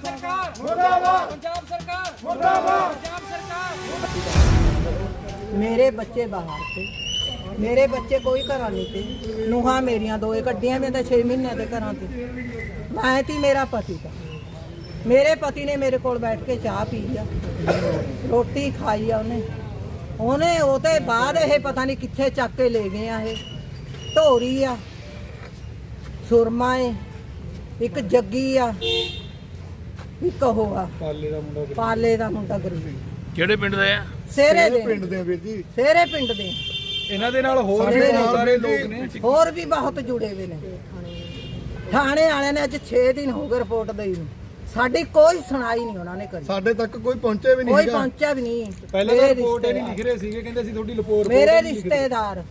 ਸਰਕਾਰ ਮੁਰਦਾਬਾਦ ਪੰਜਾਬ ਸਰਕਾਰ ਮੁਰਦਾਬਾਦ ਪੰਜਾਬ ਸਰਕਾਰ ਮੇਰੇ ਬੱਚੇ ਬਾਹਰ ਤੇ, ਮੇਰੇ ਬੱਚੇ ਕੋਈ ਘਰਾਂ ਨਹੀਂ ਤੇ, ਨੂਹਾਂ ਮੇਰੀਆਂ ਦੋਏ ਕੱਢੀਆਂ ਮੈਂ ਤਾਂ 6 ਮਹੀਨਿਆਂ ਦੇ ਘਰਾਂ ਤੇ। ਮੈਂ ਤੀ ਮੇਰਾ ਪਤੀ ਤਾਂ ਮੇਰੇ ਪਤੀ ਨੇ ਮੇਰੇ ਕੋਲ ਬੈਠ ਕੇ ਚਾਹ ਪੀ ਆ, ਰੋਟੀ ਖਾਈ ਆ ਉਹਨੇ। ਉਹਨੇ ਉਹਦੇ ਬਾਅਦ ਇਹ ਪਤਾ ਨਹੀਂ ਕਿੱਥੇ ਚੱਕ ਕੇ ਲੈ ਗਏ ਆ ਇਹ। ਢੋਰੀ ਆ, ਸੁਰਮਾ ਏ, ਇੱਕ ਜੱਗੀ ਆ ਇੱਕ ਉਹ ਆ। ਪਾਲੇ ਦਾ ਮੁੰਡਾ ਪਾਲੇ ਦਾ ਮੁੰਡਾ ਗਰੀਬ। ਕਿਹੜੇ ਪਿੰਡ ਦਾ ਆ? ਸੇਰੇ ਦੇ। ਪਿੰਡ ਦੇ ਆ ਵੀਰ ਜੀ। ਸੇਰੇ ਪਿੰਡ ਦੇ। ਇਹਨਾਂ ਦੇ ਨਾਲ ਹੋਰ ਵੀ ਬਹੁਤ ਸਾਰੇ ਲੋਕ ਨੇ। ਹੋਰ ਵੀ ਬਹੁਤ ਜੁੜੇ ਹੋਏ ਨੇ। ਥਾਣੇ ਵਾਲਿਆਂ ਨੇ ਅੱਜ 6 ਦਿਨ ਹੋ ਗਏ ਰਿਪੋਰਟ ਦੇਈ ਨੂੰ। ਸਾਡੀ ਕੋਈ ਸੁਣਾਈ ਨਹੀਂ ਉਹਨਾਂ ਨੇ ਕਰੀ। ਸਾਡੇ ਤੱਕ ਕੋਈ ਪਹੁੰਚੇ ਵੀ ਨਹੀਂ ਕੋਈ ਹੈਗਾ। ਪਹੁੰਚਿਆ ਵੀ ਨਹੀਂ। ਪਹਿਲਾਂ ਤਾਂ ਮੇਰੇ ਰਿਪੋਰਟ ਹੀ ਨਹੀਂ ਰਿਸ਼ਤੇਦਾਰ- ਲਿਖ ਰਹੇ ਸੀਗੇ ਕਹਿੰਦੇ ਅਸੀਂ ਤੁਹਾਡੀ ਰਿਪੋਰਟ ਮੇਰੇ ਰਿਸ਼ਤੇਦਾਰ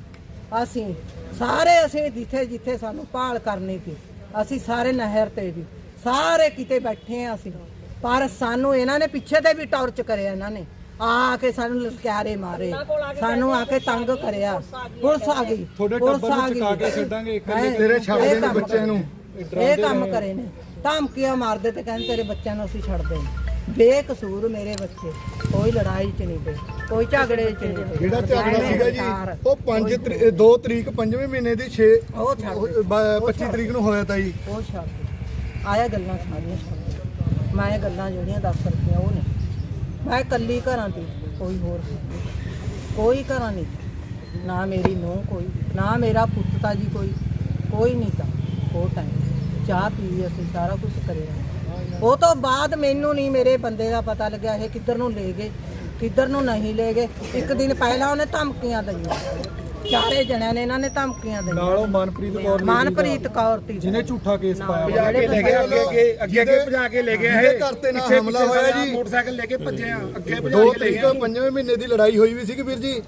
ਅਸੀਂ ਸਾਰੇ ਅਸੀਂ ਜਿੱਥੇ ਜਿੱਥੇ ਸਾਨੂੰ ਭਾਲ ਕਰਨੀ ਸੀ ਅਸੀਂ ਸਾਰੇ ਨਹਿਰ ਤੇ ਵੀ ਸਾਰੇ ਕਿਤੇ ਬੈਠੇ ਆ ਅਸੀਂ। ਪਰ ਸਾਨੂੰ ਇਹਨਾਂ ਨੇ ਪਿੱਛੇ ਤੇ ਵੀ ਟਾਰਚ ਕਰਿਆ ਇਹਨਾਂ ਨੇ। ਆ ਕੇ ਸਾਨੂੰ ਲਲਕਾਰੇ ਮਾਰੇ। ਸਾਨੂੰ ਆ ਕੇ ਤੰਗ ਕਰਿਆ। ਪੁਲਿਸ ਆ ਗਈ। ਤੁਹਾਡੇ ਪੁਲਿਸ ਟੱਬਰ ਨੂੰ ਆ ਗਈ। ਚੁਕਾ ਕੇ ਛੱਡਾਂਗੇ, ਇਕੱਲੇ ਹੈਂ, ਤੇਰੇ ਛੱਡ ਇਹ ਦੇਣੇ ਕੰਮ ਬੱਚਿਆਂ ਨੂੰ। ਇਹ ਕੰਮ ਕਰੇ ਨੇ। ਧਮਕੀਆਂ ਮਾਰਦੇ ਤੇ ਕਹਿੰਦੇ ਤੇਰੇ ਬੱਚਿਆਂ ਨੂੰ ਅਸੀਂ ਛੱਡ ਦੇਣਾ ਬੇਕਸੂਰ ਮੇਰੇ ਬੱਚੇ। ਕੋਈ ਲੜਾਈ ਚ ਨਹੀਂ ਪਏ ਕੋਈ ਝਗੜੇ ਚ ਨਹੀਂ ਪਏ ਜਿਹੜਾ ਝਗੜਾ ਐਵੇਂ ਸੀਗਾ ਜੀ ਉਹ 5 2 ਤਰੀਕ 5ਵੇਂ ਮਹੀਨੇ ਦੀ 6 ਉਹ ਛੱਡ ਦੇ। 25 ਤਰੀਕ ਨੂੰ ਹੋਇਆ ਤਾਂ ਜੀ। ਉਹ ਛੱਡ ਦੇ। ਆਇਆ ਗੱਲਾਂ ਸਾਰੀਆਂ ਛੱਡ। ਮੈਂ ਇਹ ਗੱਲਾਂ ਜਿਹੜੀਆਂ ਦੱਸ ਰਹੀਆਂ ਉਹ ਨਹੀਂ। ਮੈਂ ਇਕੱਲੀ ਘਰਾਂ ਦੀ, ਕੋਈ ਹੋਰ ਕੋਈ ਘਰਾਂ ਨਹੀਂ। ਨਾ ਮੇਰੀ ਨੂੰਹ ਕੋਈ, ਨਾ ਮੇਰਾ ਪੁੱਤ ਤਾਂ ਜੀ ਕੋਈ। ਕੋਈ ਨਹੀਂ ਤਾਂ, ਉਹ ਟਾਈਮ ਚਾਹ ਪੀ ਅਸੀਂ, ਸਾਰਾ ਕੁਝ ਕਰੇ ਉਹ ਤੋਂ ਬਾਅਦ ਮੈਨੂੰ ਨਹੀਂ ਮੇਰੇ ਬੰਦੇ ਦਾ ਪਤਾ ਲੱਗਿਆ, ਇਹ ਕਿੱਧਰ ਨੂੰ ਲੈ ਗਏ, ਕਿੱਧਰ ਨੂੰ ਨਹੀਂ ਲੈ ਗਏ। ਇੱਕ ਦਿਨ ਪਹਿਲਾਂ ਉਹਨੇ ਧਮਕੀਆਂ ਦਈਆਂ। ਚਾਰੇ ਜਣਿਆਂ ਨੇ ਇਹਨਾਂ ਨੇ ਧਮਕੀਆਂ ਦਈਆਂ ਨਾਲ ਉਹ ਮਨਪ੍ਰੀਤ ਕੌਰ ਨੇ ਮਨਪ੍ਰੀਤ ਕੌਰ ਤੀ ਜਿਹਨੇ ਝੂਠਾ ਕੇਸ ਪਾਇਆ। ਕੇ ਲੈ ਗਏ, ਅੱਗੇ ਅੱਗੇ ਅੱਗੇ ਅੱਗੇ ਭਜਾ ਕੇ ਲੈ ਗਿਆ ਜਿਹਦੇ ਘਰ ਤੇ ਨਾ ਹਮਲਾ ਹੋਇਆ ਜੀ। ਮੋਟਰਸਾਈਕਲ ਲੈ ਕੇ ਭੱਜੇ ਆ ਅੱਗੇ ਭਜਾ 2 ਕੇ ਲੈ ਗਿਆ। 5ਵੇਂ ਮਹੀਨੇ ਦੀ ਲੜਾਈ ਹੋਈ ਵੀ ਸੀਗੀ ਵੀਰ ਜੀ।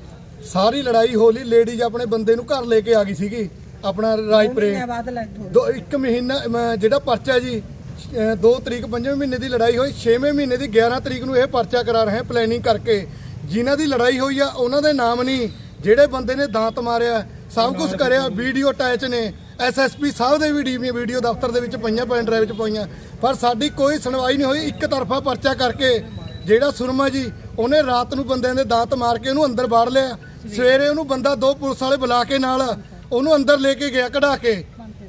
ਸਾਰੀ ਲੜਾਈ ਹੋਲੀ ਲੇਡੀਜ਼ ਆਪਣੇ ਬੰਦੇ ਨੂੰ ਘਰ ਲੈ ਕੇ ਆ ਗਈ ਸੀਗੀ ਆਪਣਾ ਰਾਜਪੁਰੇ। ਦੋ ਇੱਕ ਮਹੀਨਾ ਜਿਹੜਾ ਪਰਚਾ ਜੀ 2 ਤਰੀਕ 5ਵੇਂ ਮਹੀਨੇ ਦੀ ਲੜਾਈ ਹੋਈ 6ਵੇਂ ਮਹੀਨੇ ਦੀ 11 ਤਰੀਕ ਨੂੰ ਇਹ ਪਰਚਾ ਕਰਾ ਰਹੇ ਪਲੈਨਿੰਗ ਕਰਕੇ। ਜਿਨ੍ਹਾਂ ਦੀ ਲੜਾਈ ਹੋਈ ਆ ਉਹਨਾਂ ਦੇ ਨਾਮ ਨਹੀਂ ਜਿਹੜੇ ਬੰਦੇ ਨੇ ਦਾਂਤ ਮਾਰਿਆ ਸਭ ਕੁਝ ਕਰਿਆ ਵੀਡੀਓ ਅਟੈਚ ਨੇ ਐਸਐਸਪੀ ਸਾਹਿਬ ਦੇ ਵੀ ਡੀਵੀ ਵੀਡੀਓ ਦਫ਼ਤਰ ਦੇ ਵਿੱਚ ਪਈਆਂ ਪੈਨ ਡਰਾਈਵ 'ਚ ਪਈਆਂ। ਪਰ ਸਾਡੀ ਕੋਈ ਸੁਣਵਾਈ ਨਹੀਂ ਹੋਈ ਇੱਕ ਤਰਫਾ ਪਰਚਾ ਕਰਕੇ ਜਿਹੜਾ ਸੁਰਮਾ ਜੀ ਉਹਨੇ ਰਾਤ ਨੂੰ ਬੰਦਿਆਂ ਦੇ ਦਾਂਤ ਮਾਰ ਕੇ ਉਹਨੂੰ ਅੰਦਰ ਬਾੜ ਲਿਆ। ਸਵੇਰੇ ਉਹਨੂੰ ਬੰਦਾ ਦੋ ਪੁਲਿਸ ਵਾਲੇ ਬੁਲਾ ਕੇ ਨਾਲ ਉਹਨੂੰ ਅੰਦਰ ਲੈ ਕੇ ਗਿਆ ਕਢਾ ਕੇ।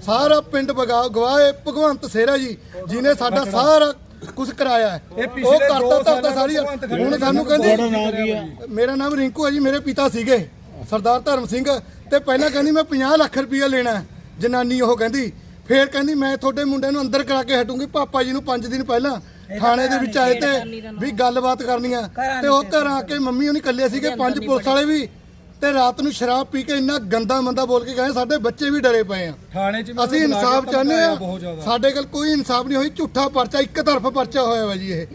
ਸਾਰਾ ਪਿੰਡ ਬਗਾ ਗਵਾਏ ਭਗਵੰਤ ਸੇਰਾ ਜੀ ਜਿਨੇ ਸਾਡਾ ਸਾਰਾ ਕੁਝ ਕਰਾਇਆ ਹੈ। ਉਹ ਕਰਤਾ ਤਾਂ ਸਾਰੀ ਹੁਣ ਸਾਨੂੰ ਕਹਿੰਦੇ ਮੇਰਾ ਨਾਮ ਰਿੰਕੂ ਹੈ ਜੀ ਮੇਰੇ ਪਿਤਾ ਸੀਗੇ। ਸਰਦਾਰ ਧਰਮ ਸਿੰਘ ਤੇ ਪਹਿਲਾਂ ਕਹਿੰਦੀ ਮੈਂ 50 ਲੱਖ ਰੁਪਇਆ ਲੈਣਾ ਹੈ। ਜਨਾਨੀ ਉਹ ਕਹਿੰਦੀ। ਫੇਰ ਕਹਿੰਦੀ ਮੈਂ ਤੁਹਾਡੇ ਮੁੰਡੇ ਨੂੰ ਅੰਦਰ ਕਰਾ ਕੇ ਹਟੂੰਗੀ ਪਾਪਾ ਜੀ ਨੂੰ 5 ਦਿਨ ਪਹਿਲਾਂ ਥਾਣੇ ਦੇ ਵਿੱਚ ਆਏ ਤੇ ਵੀ ਗੱਲਬਾਤ ਕਰਨੀ ਆ। ਤੇ ਉਹ ਘਰ ਆ ਕੇ ਮੰਮੀ ਉਹਨੇ ਇਕੱਲੇ ਸੀਗੇ ਪੰਜ ਪੁਲਿਸ ਵਾਲੇ ਵੀ। ਤੇ ਰਾਤ ਨੂੰ ਸ਼ਰਾਬ ਪੀ ਕੇ ਇੰਨਾ ਗੰਦਾ ਮੰਦਾ ਬੋਲ ਕੇ ਗਏ ਸਾਡੇ ਬੱਚੇ ਵੀ ਡਰੇ ਪਏ ਆ। ਥਾਣੇ 'ਚ ਵੀ ਅਸੀਂ ਉਹਨੂੰ ਇਨਸਾਫ ਚਾਹੁੰਦੇ ਆ ਬਹੁਤ ਜ਼ਿਆਦਾ। ਸਾਡੇ ਕੋਲ ਕੋਈ ਇਨਸਾਫ ਨਹੀਂ ਹੋਈ ਝੂਠਾ ਪਰਚਾ ਇੱਕ ਤਰਫ ਪਰਚਾ ਹੋਇਆ ਵਾ ਜੀ ਇਹ।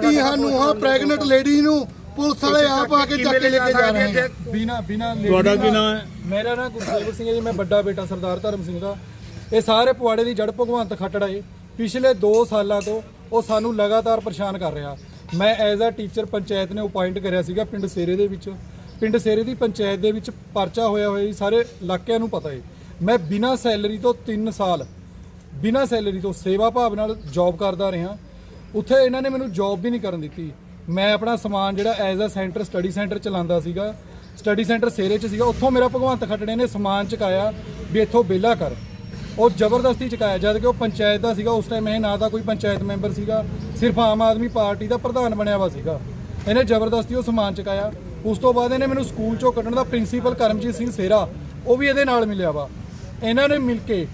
ਧੀਆਂ ਨੂੰ ਹਾਂ ਪ੍ਰੈਗਨੈਂਟ ਲੇਡੀ ਨੂੰ ਪੁਲਿਸ ਵਾਲੇ ਆਪ ਆ ਕੇ ਚੱਕ ਕੇ ਲੈ ਕੇ ਜਾ ਰਹੇ ਆ? ਬਿਨਾ ਬਿਨਾ ਤੁਹਾਡਾ ਕੀ ਨਾਮ ਹੈ? ਮੇਰਾ ਨਾਮ ਗੁਰਸੇਵਕ ਸਿੰਘ ਹੈ ਜੀ ਮੈਂ ਵੱਡਾ ਬੇਟਾ ਸਰਦਾਰ ਧਰਮ ਸਿੰਘ ਦਾ। ਇਹ ਸਾਰੇ ਪਵਾੜੇ ਦੀ ਜੜ ਭਗਵੰਤ ਖੱਟੜਾ ਏ ਪਿਛਲੇ 2 ਸਾਲਾਂ ਤੋਂ ਉਹ ਸਾਨੂੰ ਲਗਾਤਾਰ ਪਰੇਸ਼ਾਨ ਕਰ ਰਿਹਾ। ਮੈਂ ਐਜ਼ ਅ ਟੀਚਰ ਪੰਚਾਇਤ ਨੇ ਅਪਾਇੰਟ ਕਰਿਆ ਸੀਗਾ ਪਿੰਡ ਸੇਰੇ ਦੇ ਵਿੱਚ। ਪਿੰਡ ਸੇਰੇ ਦੀ ਪੰਚਾਇਤ ਦੇ ਵਿੱਚ ਪਰਚਾ ਹੋਇਆ ਹੋਇਆ ਜੀ ਸਾਰੇ ਇਲਾਕਿਆਂ ਨੂੰ ਪਤਾ ਏ ਮੈਂ ਬਿਨਾ ਸੈਲਰੀ ਤੋਂ 3 ਸਾਲ ਬਿਨਾ ਸੈਲਰੀ ਤੋਂ ਸੇਵਾ ਭਾਵ ਨਾਲ ਜੌਬ ਕਰਦਾ ਰਿਹਾ। ਉੱਥੇ ਇਹਨਾਂ ਨੇ ਮੈਨੂੰ ਜੌਬ ਵੀ ਨਹੀਂ ਕਰਨ ਦਿੱਤੀ। ਮੈਂ ਆਪਣਾ ਸਮਾਨ ਜਿਹੜਾ ਐਜ਼ ਅ ਸੈਂਟਰ ਸਟੱਡੀ ਸੈਂਟਰ ਚਲਾਉਂਦਾ ਸੀਗਾ। ਸਟੱਡੀ ਸੈਂਟਰ ਸੇਰੇ 'ਚ ਸੀਗਾ। ਉੱਥੋਂ ਮੇਰਾ ਭਗਵੰਤ ਖੱਟੜੇ ਨੇ ਸਮਾਨ ਚੁਕਾਇਆ ਵੀ ਇੱਥੋਂ ਵਿਹਲਾ ਕਰ। ਉਹ ਜ਼ਬਰਦਸਤੀ ਚੁਕਾਇਆ, ਜਦ ਕਿ ਉਹ ਪੰਚਾਇਤ ਦਾ ਸੀਗਾ। ਉਸ ਟਾਈਮ ਇਹ ਨਾ ਤਾਂ ਕੋਈ ਪੰਚਾਇਤ ਮੈਂਬਰ ਸੀਗਾ, ਸਿਰਫ ਆਮ ਆਦਮੀ ਪਾਰਟੀ ਦਾ ਪ੍ਰਧਾਨ ਬਣਿਆ ਵਾ ਸੀਗਾ। ਇਹਨੇ ਜ਼ਬਰਦਸਤੀ ਉਹ ਸਮਾਨ ਚੁਕਾਇਆ। ਉਸ ਤੋਂ ਬਾਅਦ ਇਹਨੇ ਮੈਨੂੰ ਸਕੂਲ 'ਚੋਂ ਕੱਢਣ ਦਾ ਪ੍ਰਿੰਸੀਪਲ ਕਰਮਜੀਤ ਸਿੰਘ ਸੇਰਾ, ਉਹ ਵੀ ਇਹਦੇ ਨਾਲ ਮਿਲਿਆ ਵਾ। ਇਹਨਾਂ ਨੇ ਮਿਲ ਕੇ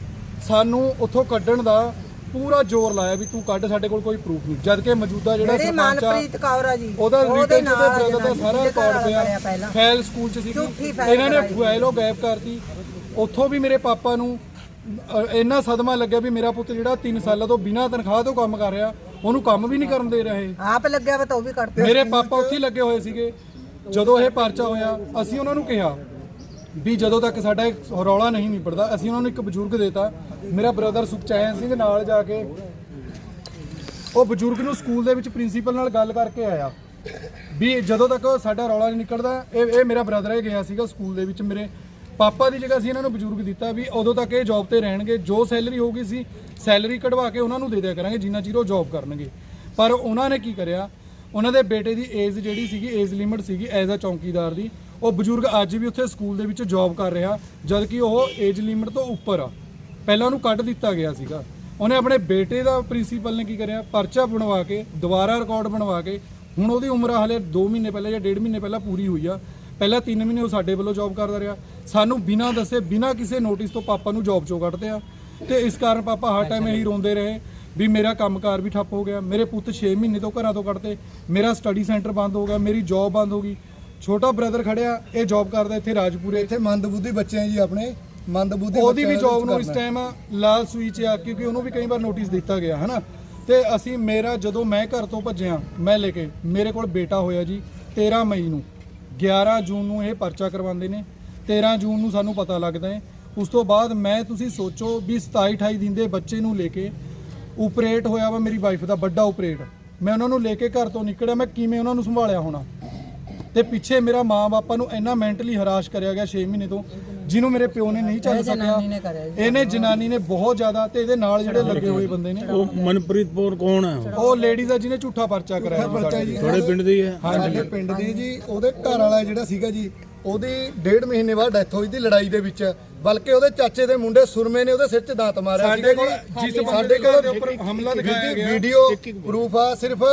ਸਾਨੂੰ ਉੱਥੋਂ ਕੱਢਣ ਦਾ ਪੂਰਾ ਜ਼ੋਰ ਲਾਇਆ ਵੀ ਤੂੰ ਕੱਢ ਸਾਡੇ ਕੋਲ ਕੋਈ ਪ੍ਰੂਫ ਨਹੀਂ। ਜਦ ਕਿ ਮੌਜੂਦਾ ਜਿਹੜਾ ਸਰਪੰਚ ਆ ਮਨਪ੍ਰੀਤ ਕੌਰ ਆ ਜੀ। ਉਹਦਾ ਨਾਲ ਤੇ ਬ੍ਰਦਰ ਦਾ ਸਾਰਾ ਰਿਕਾਰਡ ਪਿਆ। ਫਾਈਲ ਸਕੂਲ ਚ ਸੀ ਝੂਠੀ ਇਹਨਾਂ ਨੇ ਕਰਾਈ। ਫਾਈਲ ਉਹ ਗਾਇਬ ਕਰਤੀ। ਉੱਥੋਂ ਵੀ ਮੇਰੇ ਪਾਪਾ ਨੂੰ ਅ, ਇੰਨਾ ਸਦਮਾ ਲੱਗਿਆ ਵੀ ਮੇਰਾ ਪੁੱਤ ਜਿਹੜਾ 3 ਸਾਲਾਂ ਤੋਂ ਬਿਨਾਂ ਤਨਖਾਹ ਤੋਂ ਕੰਮ ਕਰ ਰਿਹਾ ਉਹਨੂੰ ਕੰਮ ਵੀ ਨਹੀਂ ਕਰਨ ਦੇ ਰਹੇ। ਆਪ ਲੱਗਿਆ ਵਾ ਤਾਂ ਉਹ ਵੀ ਕੱਢ ਮੇਰੇ ਪਾਪਾ ਉੱਥੇ ਹੀ ਲੱਗੇ ਹੋਏ ਸੀਗੇ। ਜਦੋਂ ਇਹ ਪਰਚਾ ਹੋਇਆ ਅਸੀਂ ਉਹਨਾਂ ਨੂੰ ਕਿਹਾ ਵੀ ਜਦੋਂ ਤੱਕ ਸਾਡਾ ਰੌਲਾ ਨਹੀਂ ਨਿਬੜਦਾ ਅਸੀਂ ਉਹਨਾਂ ਨੂੰ ਇੱਕ ਬਜ਼ੁਰਗ ਦੇਤਾ। ਮੇਰਾ ਬ੍ਰਦਰ ਸੁਖਚੈਨ ਸਿੰਘ ਨਾਲ ਜਾ ਕੇ ਉਹ ਬਜ਼ੁਰਗ ਨੂੰ ਸਕੂਲ ਦੇ ਵਿੱਚ ਪ੍ਰਿੰਸੀਪਲ ਨਾਲ ਗੱਲ ਕਰਕੇ ਆਇਆ ਵੀ ਜਦੋਂ ਤੱਕ ਸਾਡਾ ਰੌਲਾ ਨਹੀਂ ਨਿਕਲਦਾ, ਇਹ ਇਹ ਮੇਰਾ ਬ੍ਰਦਰ ਹੈ ਗਿਆ ਸੀਗਾ ਸਕੂਲ ਦੇ ਵਿੱਚ ਮੇਰੇ ਪਾਪਾ ਦੀ ਜਗ੍ਹਾ ਅਸੀਂ ਇਹਨਾਂ ਨੂੰ ਬਜ਼ੁਰਗ ਦਿੱਤਾ ਵੀ ਉਦੋਂ ਤੱਕ ਇਹ ਜੌਬ ਤੇ ਰਹਿਣਗੇ, ਜੋ ਸੈਲਰੀ ਹੋਊਗੀ ਸੀ ਸੈਲਰੀ ਕਢਵਾ ਕੇ ਉਹਨਾਂ ਨੂੰ ਦੇ ਦਿਆ ਕਰਾਂਗੇ, ਜਿੰਨਾ ਚਿਰ ਉਹ ਜੌਬ ਕਰਨਗੇ। ਪਰ ਉਹਨਾਂ ਨੇ ਕੀ ਕਰਿਆ, ਉਹਨਾਂ ਦੇ ਬੇਟੇ ਦੀ ਏਜ ਜਿਹੜੀ ਸੀਗੀ ਏਜ ਲਿਮਿਟ ਸੀਗੀ ਐਜ਼ ਅ ਚੌਂਕੀਦਾਰ ਦੀ ਉਹ ਬਜ਼ੁਰਗ ਅੱਜ ਵੀ ਉੱਥੇ ਸਕੂਲ ਦੇ ਵਿੱਚ ਜੌਬ ਕਰ ਰਿਹਾ, ਜਦ ਕਿ ਉਹ ਏਜ ਲਿਮਿਟ ਤੋਂ ਉੱਪਰ ਆ। ਪਹਿਲਾਂ ਉਹਨੂੰ ਕੱਢ ਦਿੱਤਾ ਗਿਆ ਸੀਗਾ। ਉਹਨੇ ਆਪਣੇ ਬੇਟੇ ਦਾ ਪ੍ਰਿੰਸੀਪਲ ਨੇ ਕੀ ਕਰਿਆ? ਪਰਚਾ ਬਣਵਾ ਕੇ, ਦੁਬਾਰਾ ਰਿਕਾਰਡ ਬਣਵਾ ਕੇ, ਹੁਣ ਉਹਦੀ ਉਮਰ ਹਾਲੇ 2 ਮਹੀਨੇ ਪਹਿਲਾਂ ਜਾਂ 1.5 ਮਹੀਨੇ ਪਹਿਲਾਂ ਪੂਰੀ ਹੋਈ ਆ। ਪਹਿਲਾਂ 3 ਮਹੀਨੇ ਉਹ ਸਾਡੇ ਵੱਲੋਂ ਜੌਬ ਕਰਦਾ ਰਿਹਾ। ਸਾਨੂੰ ਬਿਨਾਂ ਦੱਸੇ, ਬਿਨਾਂ ਕਿਸੇ ਨੋਟਿਸ ਤੋਂ ਪਾਪਾ ਨੂੰ ਜੌਬ ਚੋਂ ਕੱਢਦੇ ਆ। ਤੇ ਇਸ ਕਾਰਨ ਪਾਪਾ ਹਰ ਟਾਈਮ ਇਹੀ ਰੋਂਦੇ ਰਹੇ ਵੀ ਮੇਰਾ ਕੰਮਕਾਰ ਵੀ ਠੱਪ ਹੋ ਗਿਆ। ਮੇਰੇ ਪੁੱਤ 6 ਮਹੀਨੇ ਤੋਂ ਘਰਾਂ ਤੋਂ ਕੱਢਤੇ ਮੇਰਾ ਸਟੱਡੀ ਸੈਂਟਰ ਬੰਦ ਹੋ ਗਿਆ। ਮੇਰੀ ਜੌਬ ਬੰਦ ਹੋ ਗਈ। ਛੋਟਾ ਬ੍ਰਦਰ ਖੜਿਆ ਇਹ ਜੌਬ ਕਰਦਾ ਇੱਥੇ ਰਾਜਪੁਰੇ ਇੱਥੇ ਮੰਦਬੁੱਧੀ ਬੱਚੇ ਆ ਜੀ ਆਪਣੇ ਮੰਦਬੁੱਧੀ ਉਹਦੀ ਵੀ ਬੱਚਿਆਂ ਜੌਬ ਨੂੰ ਇਸ ਕਰਨਾ। ਟਾਈਮ ਲਾਲ ਸੂਈ 'ਚ ਆ ਕਿਉਂਕਿ ਉਹਨੂੰ ਵੀ ਕਈ ਵਾਰ ਨੋਟਿਸ ਦਿੱਤਾ ਗਿਆ ਹਨਾ? ਤੇ ਅਸੀਂ ਮੇਰਾ ਜਦੋਂ ਮੈਂ ਘਰ ਤੋਂ ਭੱਜਿਆ ਮੈਂ ਲੈ ਕੇ ਮੇਰੇ ਕੋਲ ਬੇਟਾ ਹੋਇਆ ਜੀ 13 ਮਈ ਨੂੰ। 11 ਜੂਨ ਨੂੰ ਇਹ ਪਰਚਾ ਕਰਵਾਉਂਦੇ ਨੇ 13 ਜੂਨ ਨੂੰ ਸਾਨੂੰ ਪਤਾ ਲੱਗਦਾ ਹੈ। ਉਸ ਤੋਂ ਬਾਅਦ ਮੈਂ ਤੁਸੀਂ ਸੋਚੋ ਵੀ 27 28 ਦਿਨ ਦੇ ਬੱਚੇ ਨੂੰ ਲੈ ਕੇ ਆਪਰੇਟ ਹੋਇਆ ਵਾ ਮੇਰੀ ਵਾਈਫ ਦਾ ਵੱਡਾ ਆਪਰੇਟ ਮੈਂ ਉਹਨਾਂ ਨੂੰ ਲੈ ਕੇ ਘਰ ਤੋਂ ਨਿਕਲਿਆ ਮੈਂ ਕਿਵੇਂ ਉਹਨਾਂ ਨੂੰ ਸੰਭਾਲਿਆ ਹੋਣਾ? ਤੇ ਪਿੱਛੇ ਮੇਰਾ ਮਾਂ ਬਾਪਾ ਨੂੰ ਇੰਨਾ ਮੈਂਟਲੀ ਹਰਾਸ਼ ਕਰਿਆ ਗਿਆ 6 ਮਹੀਨੇ ਤੋਂ ਜਿਹਨੂੰ ਮੇਰੇ ਪਿਓ ਨੇ ਨਹੀਂ ਚੱਲ ਸਕਿਆ। ਇਹਨੇ ਜਨਾਨੀ ਨੇ ਬਹੁਤ ਜ਼ਿਆਦਾ ਤੇ ਇਹਦੇ ਨਾਲ ਜਿਹੜੇ ਲੱਗੇ ਹੋਏ ਬੰਦੇ ਨੇ। ਉਹ ਮਨਪ੍ਰੀਤ ਕੌਰ ਕੌਣ ਹੈ? ਉਹ ਲੇਡੀਜ਼ ਆ ਜਿਹਨੇ ਝੂਠਾ ਪਰਚਾ ਕਰਾਇਆ ਤੁਹਾਡੇ ਪਿੰਡ ਦੀ ਹੈ? ਸਾਡੇ ਪਿੰਡ ਦੀ ਜੀ ਉਹਦੇ ਘਰ ਵਾਲਾ ਜਿਹੜਾ ਸੀਗਾ ਜੀ ਉਹਦੀ ਡੇਢ ਮਹੀਨੇ ਬਾਅਦ ਡੈਥ ਹੋਈ ਸੀ ਲੜਾਈ ਦੇ ਵਿੱਚ। ਬਲਕਿ ਉਹਦੇ ਚਾਚੇ ਦੇ ਮੁੰਡੇ ਸੁਰਮੇ ਨੇ ਉਹਦੇ ਸਿਰ 'ਚ ਦਾਤ ਮਾਰਿਆ ਸਾਡੇ ਕੋਲ। ਜਿਸ ਬੰਦੇ ਸਾਡੇ ਦੇ ਕੋਲ ਉੱਪਰ ਹਮਲਾ ਦਿਖਾਇਆ ਗਿਆ। ਵੀਡੀਓ ਪ੍ਰੂਫ ਆ ਸਿਰਫ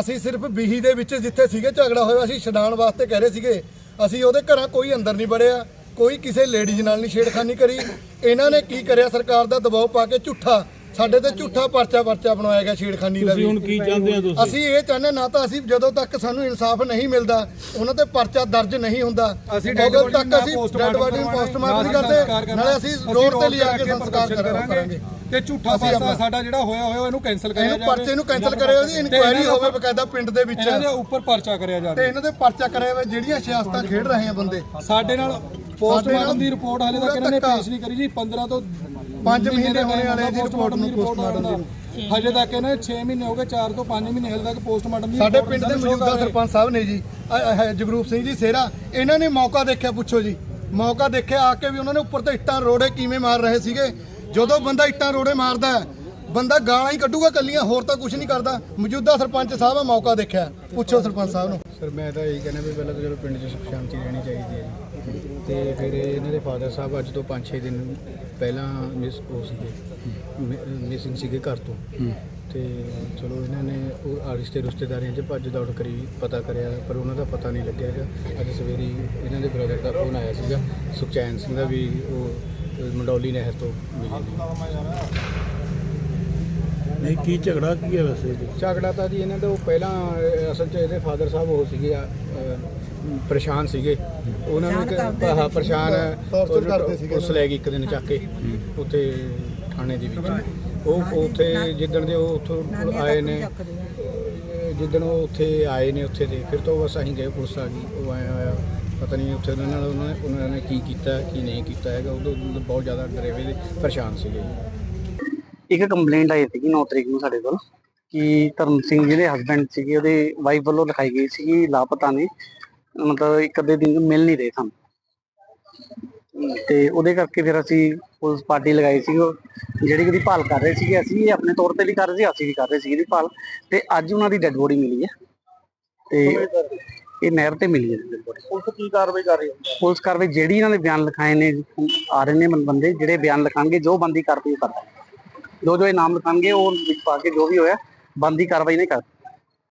ਅਸੀਂ ਸਿਰਫ ਬੀਹੀ ਦੇ ਵਿੱਚ ਜਿੱਥੇ ਸੀਗੇ ਝਗੜਾ ਹੋਇਆ ਅਸੀਂ ਛਡਾਣ ਵਾਸਤੇ ਕਹਿ ਰਹੇ ਸੀਗੇ। ਅਸੀਂ ਉਹਦੇ ਘਰਾਂ ਕੋਈ ਅੰਦਰ ਨਹੀਂ ਵੜਿਆ ਕੋਈ ਕਿਸੇ ਲੇਡੀਜ਼ ਨਾਲ ਨਹੀਂ ਛੇੜਖਾਨੀ ਕਰੀ। ਇਹਨਾਂ ਨੇ ਕੀ ਕਰਿਆ? ਸਰਕਾਰ ਦਾ ਦਬਾਅ ਪਾ ਕੇ ਝੂਠਾ ਸਾਡੇ ਤੇ ਝੂਠਾ ਪਰਚਾ ਪਰਚਾ ਬਣਵਾਇਆ ਗਿਆ ਛੇੜਖਾਨੀ ਦਾ ਤੁਸੀਂ ਹੁਣ ਕੀ ਚਾਹੁੰਦੇ ਹੋ ਤੁਸੀਂ? ਅਸੀਂ ਇਹ ਚਾਹੁੰਦੇ ਨਾ ਤਾਂ ਅਸੀਂ ਜਦੋਂ ਤੱਕ ਸਾਨੂੰ ਇਨਸਾਫ ਨਹੀਂ ਮਿਲਦਾ ਉਹਨਾਂ ਤੇ ਪਰਚਾ ਦਰਜ ਨਹੀਂ ਹੁੰਦਾ। ਅਸੀਂ ਉਦੋਂ ਤੱਕ ਅਸੀਂ ਡੈਡ ਬੋਡੀ ਨੂੰ ਪੋਸਟਮਾਰਟਮ ਨਹੀਂ ਕਰਦੇ। ਨਾਲੇ ਅਸੀਂ ਰੋਡ ਤੇ ਲਿਆ ਕੇ ਸੰਸਕਾਰ ਕਰਾਂਗੇ। ਤੇ ਝੂਠਾ ਅਸੀਂ ਪਾਸਾ ਆਪਣਾ- ਸਾਡਾ ਜਿਹੜਾ ਹੋਇਆ ਹੋਇਆ ਇਹਨੂੰ ਕੈਨਸਲ ਕਰਿਆ ਇਹਨੂੰ ਜਾਵੇ। ਪਰਚੇ ਨੂੰ ਕੈਨਸਲ ਕਰਿਆ ਉਹਦੀ ਇਨਕੁਆਇਰੀ ਹੋਵੇ ਬਕਾਇਦਾ ਪਿੰਡ ਦੇ ਵਿੱਚ। ਇਹਨਾਂ ਦੇ ਉੱਪਰ ਪਰਚਾ ਕਰਿਆ ਤੇ ਜਾਵੇ ਇਹਨਾਂ ਦੇ ਪਰਚਾ ਕਰਿਆ ਹੋਇਆ ਜਿਹੜੀਆਂ ਸਿਆਸਤਾਂ ਖੇਡ ਰਹੇ ਆ ਬੰਦੇ। ਸਾਡੇ ਨਾਲ ਪੋਸਟਮਾਰਟਮ ਦੀ ਰਿਪੋਰਟ ਹਾਲੇ ਤੱਕ ਇਹਨਾਂ ਨੇ ਧੱਕਾ। ਪੇਸ਼ ਨਹੀਂ ਕਰੀ ਜੀ। 15 ਤੋਂ ਪੰਜ ਮਹੀਨੇ ਹੋਣੇ ਵਾਲੇ ਆ ਜੀ report ਨੂੰ, ਦੀ। ਹਜੇ ਤੱਕ ਇਹਨਾਂ 6 ਮਹੀਨੇ ਹੋ ਗਏ 4 ਤੋਂ 5 ਮਹੀਨੇ ਹਲੇ ਤੱਕ ਪੋਸਟਮਾਰਟਮ ਦੀ ਸਾਡੇ report ਪਿੰਡ ਦੇ ਸਾਨੂੰ show ਮੌਜੂਦਾ ਕਰ ਰਹੇ। ਸਰਪੰਚ ਸਾਹਿਬ ਨੇ ਜੀ ਅ- ਅ- ਜਗਰੂਪ ਸਿੰਘ ਜੀ ਸੇਰਾ ਇਹਨਾਂ ਨੇ ਮੌਕਾ ਦੇਖਿਆ ਪੁੱਛੋ ਜੀ। ਮੌਕਾ ਦੇਖਿਆ ਆ ਕੇ ਵੀ ਉਹਨਾਂ ਨੇ ਉੱਪਰ ਤੇ ਇੱਟਾਂ ਰੋੜੇ ਕਿਵੇਂ ਮਾਰ ਰਹੇ ਸੀਗੇ। ਜਦੋਂ ਬੰਦਾ ਇੱਟਾਂ ਰੋੜੇ ਮਾਰਦਾ ਹੈ, ਬੰਦਾ ਗਾਲਾਂ ਹੀ ਕੱਢੂਗਾ ਕੱਲੀਆਂ ਹੋਰ ਤਾਂ ਕੁਝ ਨਹੀਂ ਕਰਦਾ। ਮੌਜੂਦਾ ਸਰਪੰਚ ਸਾਹਿਬ ਆ ਮੌਕਾ ਦੇਖਿਆ। ਪੁੱਛੋ ਸਰਪੰਚ ਸਾਹਿਬ ਨੂੰ। ਸਰ ਮੈਂ ਤਾਂ ਇਹੀ ਕਹਿੰਦਾ ਵੀ ਪਹਿਲਾਂ ਤਾਂ ਚਲੋ ਪਿੰਡ 'ਚ ਸੁਖ ਸ਼ਾਂਤੀ ਰਹਿਣੀ ਚਾਹੀਦੀ ਹੈ ਜੀ। ਤੇ ਫਿਰ ਇਹਨਾਂ ਦੇ ਫਾਦਰ ਸਾਹਿਬ ਅੱਜ ਤੋਂ 5-6 ਦਿਨ ਪਹਿਲਾਂ ਮਿਸ ਉਹ ਸੀਗੇ ਮਿਸਿੰਗ ਸੀਗੇ ਘਰ ਤੋਂ। ਤੇ ਚਲੋ ਇਹਨਾਂ ਨੇ ਉਹ ਆ ਰਿਸ਼ਤੇ ਰਿਸ਼ਤੇਦਾਰੀਆਂ 'ਚ ਭੱਜ ਦੌੜ ਕਰੀ ਪਤਾ ਕਰਿਆ ਪਰ ਉਹਨਾਂ ਦਾ ਪਤਾ ਨਹੀਂ ਲੱਗਿਆ ਹੈਗਾ। ਅੱਜ ਸਵੇਰੀ ਇਹਨਾਂ ਦੇ ਬ੍ਰਦਰ ਦਾ ਫੋਨ ਆਇਆ ਸੀਗਾ ਸੁਖਚੈਨ ਸਿੰਘ ਦਾ ਵੀ ਉਹ ਮੰਡੌਲੀ ਨਹਿਰ ਤੋਂ ਮਿਲੇ ਨਹੀਂ ਕੀ ਝਗੜਾ ਕੀ ਹੈ ਵੈਸੇ? ਝਗੜਾ ਤਾਂ ਜੀ ਇਹਨਾਂ ਦਾ ਉਹ ਪਹਿਲਾਂ ਅਹ, ਅਸਲ 'ਚ ਇਹਦੇ ਫਾਦਰ ਸਾਹਿਬ ਉਹ ਸੀਗੇ ਅਹ, ਪਰੇਸ਼ਾਨ ਸੀਗੇ। ਉਹਨਾਂ ਨੂੰ ਇੱਕ ਆਹ ਪਰੇਸ਼ਾਨ torture ਕਰਦੇ ਸੀਗੇ ਉਸ ਲੈ ਗਈ ਇੱਕ ਦਿਨ ਚੱਕ ਕੇ ਉੱਥੇ ਥਾਣੇ ਦੇ ਵਿੱਚ। ਉਹ ਉੱਥੇ ਜਿੱਦਣ ਦੇ ਉਹ ਉੱਥੋਂ ਆਏ ਨੇ ਅਹ, ਜਿੱਦਣ ਉਹ ਉੱਥੇ ਆਏ ਨੇ ਉੱਥੇ ਦੇ ਫਿਰ ਤੋਂ ਬਸ ਅਸੀਂ ਗਏ ਪੁਲਿਸ ਆ ਗਈ ਉਹ ਆਇਆ ਹੋਇਆ ਪਤਾ ਨਹੀਂ ਉੱਥੇ ਉਹਨਾਂ ਨਾਲ ਉਹਨਾਂ ਨੇ ਉਹਨਾਂ ਨੇ ਕੀ ਕੀਤਾ, ਕੀ ਨਹੀਂ ਕੀਤਾ ਹੈਗਾ। ਉਦੋਂ ਬਹੁਤ ਜ਼ਿਆਦਾ ਡਰੇ ਹੋਏ ਪਰੇਸ਼ਾਨ ਸੀਗੇ ਇੱਕ ਕੰਪਲੇਂਟ ਆਈ ਸੀਗੀ 9 ਤਰੀਕ ਨੂੰ ਸਾਡੇ ਕੋਲ ਕਿ ਧਰਮ ਸਿੰਘ ਜਿਹੜੇ ਹਸਬੰਡ ਸੀਗੇ, ਉਹਦੇ ਵਾਈਫ ਵੱਲੋਂ ਲਿਖਾਈ ਗਈ ਸੀਗੀ ਲਾਪਤਾ ਨੇ। ਮਤਲਬ ਇੱਕ ਅੱਧੇ ਦਿਨ ਮਿਲ ਨਹੀਂ ਰਹੇ ਸਨ। ਤੇ ਉਹਦੇ ਕਰਕੇ ਫਿਰ ਅਸੀਂ ਪੁਲਿਸ ਪਾਰਟੀ ਲਗਾਈ ਸੀ। ਜਿਹੜੀ ਉਹਦੀ ਭਾਲ ਕਰ ਰਹੇ ਸੀਗੇ ਅਸੀਂ ਆਪਣੇ ਤੌਰ ਤੇ ਵੀ ਕਰ ਰਹੇ ਸੀ, ਅਸੀਂ ਵੀ ਕਰ ਰਹੇ ਸੀ ਇਹਦੀ ਭਾਲ ਤੇ ਅੱਜ ਉਹਨਾਂ ਦੀ ਡੈੱਡ ਬੋਡੀ ਮਿਲੀ ਹੈ। ਤੇ ਇਹ ਨਹਿਰ ਤੇ ਮਿਲੀ ਹੈ ਬੋਡੀ ਪੁਲਿਸ ਕੀ ਕਾਰਵਾਈ ਕਰ ਰਹੀ ਹੈ? ਪੁਲਿਸ ਕਾਰਵਾਈ ਜਿਹੜੀ ਇਹਨਾਂ ਨੇ ਬਿਆਨ ਲਿਖਾਏ ਨੇ ਆ ਰਹੇ ਨੇ ਬੰਦੇ ਜਿਹੜੇ ਬਿਆਨ ਲਿਖਾਣਗੇ ਜੋ ਬੰਦੀ ਕਾਰਵਾਈ ਕਰਦਾ ਜੋ ਜੋ ਇਹ ਨਾਮ ਲਿਖਾਣਗੇ ਉਹ ਵਿੱਚ ਪਾ ਕੇ ਜੋ ਵੀ ਹੋਇਆ ਬੰਦੀ ਕਾਰਵਾਈ ਨਹੀਂ ਕਰ